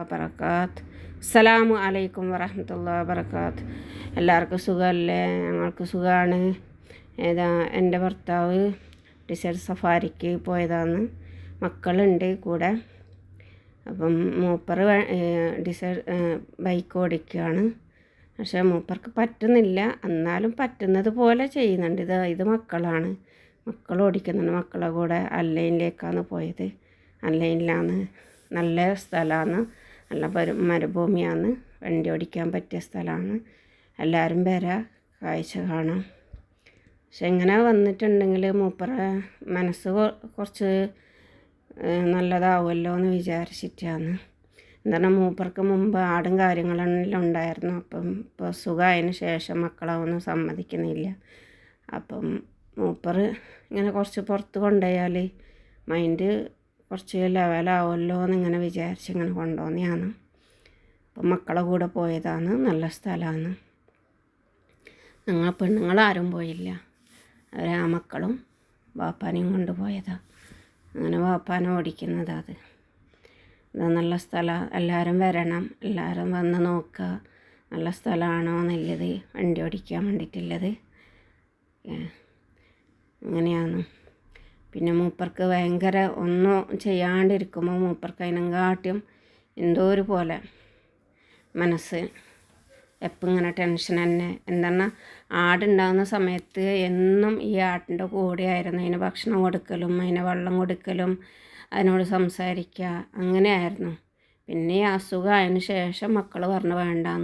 വബർക്കാത്ത് അസ്സലാമു അലൈക്കും വറഹമത്തുള്ള വബർക്കാത്ത് എല്ലാവർക്കും സുഖമല്ലേ? ഞങ്ങൾക്ക് സുഖമാണ്. ഏതാ എന്റെ ഭർത്താവ് ഡിസൈഡ് സഫാരിക്ക് പോയതാണ്. മക്കളുണ്ട് കൂടെ. അപ്പം മൂപ്പർ ഡിസൈഡ് ബൈക്ക് ഓടിക്കുകയാണ്. പക്ഷേ മൂപ്പർക്ക് പറ്റുന്നില്ല. എന്നാലും പറ്റുന്നത് പോലെ ചെയ്യുന്നുണ്ട്. ഇത് ഇത് മക്കളാണ്. മക്കൾ ഓടിക്കുന്നുണ്ട്. മക്കളെ കൂടെ അല്ലൈനിലേക്കാണ് പോയത്. അല്ലൈനിലാണ് നല്ല സ്ഥലമാണ്. നല്ല പരു മരുഭൂമിയാണ്. വണ്ടി ഓടിക്കാൻ പറ്റിയ സ്ഥലമാണ്. എല്ലാവരും വരാം കാഴ്ച കാണാം. പക്ഷെ ഇങ്ങനെ വന്നിട്ടുണ്ടെങ്കിൽ മൂപ്പറ മനസ്സ് കുറച്ച് നല്ലതാവുമല്ലോ എന്ന് വിചാരിച്ചിട്ടാണ്. എന്താണ് മൂപ്പർക്ക് മുമ്പ് ആടും കാര്യങ്ങളെല്ലാം ഉണ്ടായിരുന്നു. അപ്പം ഇപ്പോൾ സുഖമായതിന് ശേഷം മക്കളൊന്നും സമ്മതിക്കുന്നില്ല. അപ്പം മൂപ്പർ ഇങ്ങനെ കുറച്ച് പുറത്ത് കൊണ്ടുപോയാൽ മൈൻഡ് കുറച്ച് ലെവലാവുമല്ലോ എന്നിങ്ങനെ വിചാരിച്ച് ഇങ്ങനെ കൊണ്ടുപോകുന്നതാണ് അപ്പം മക്കളെ കൂടെ പോയതാണ് നല്ല സ്ഥലമാണ്. ഞങ്ങൾ പെണ്ണുങ്ങളാരും പോയില്ല. അവരെ ആ മക്കളും വാപ്പാനെയും കൊണ്ടുപോയതാണ് അങ്ങനെ വാപ്പാനെ ഓടിക്കുന്നത് അത്. നല്ല സ്ഥലം. എല്ലാവരും വരണം. എല്ലാവരും വന്ന് നോക്കുക നല്ല സ്ഥലമാണോ എന്നുള്ളത് വണ്ടി ഓടിക്കാൻ വേണ്ടിയിട്ടുള്ളത്. അങ്ങനെയാണ്. പിന്നെ മൂപ്പർക്ക് ഭയങ്കര ഒന്നും ചെയ്യാണ്ടിരിക്കുമ്പോൾ മൂപ്പർക്ക് അതിനെങ്കാട്ടിയും എന്തോ ഒരു പോലെ മനസ്സ് എപ്പം ഇങ്ങനെ ടെൻഷൻ തന്നെ. എന്താണ് ആടുണ്ടാകുന്ന സമയത്ത് എന്നും ഈ ആട്ടിന്റെ കൂടെ ആയിരുന്നു. അതിന് ഭക്ഷണം കൊടുക്കലും അതിന് വെള്ളം കൊടുക്കലും അതിനോട് സംസാരിക്കുക അങ്ങനെയായിരുന്നു പിന്നെ ഈ അസുഖമായതിന് ശേഷം മക്കൾ പറഞ്ഞു വേണ്ടാന്ന്.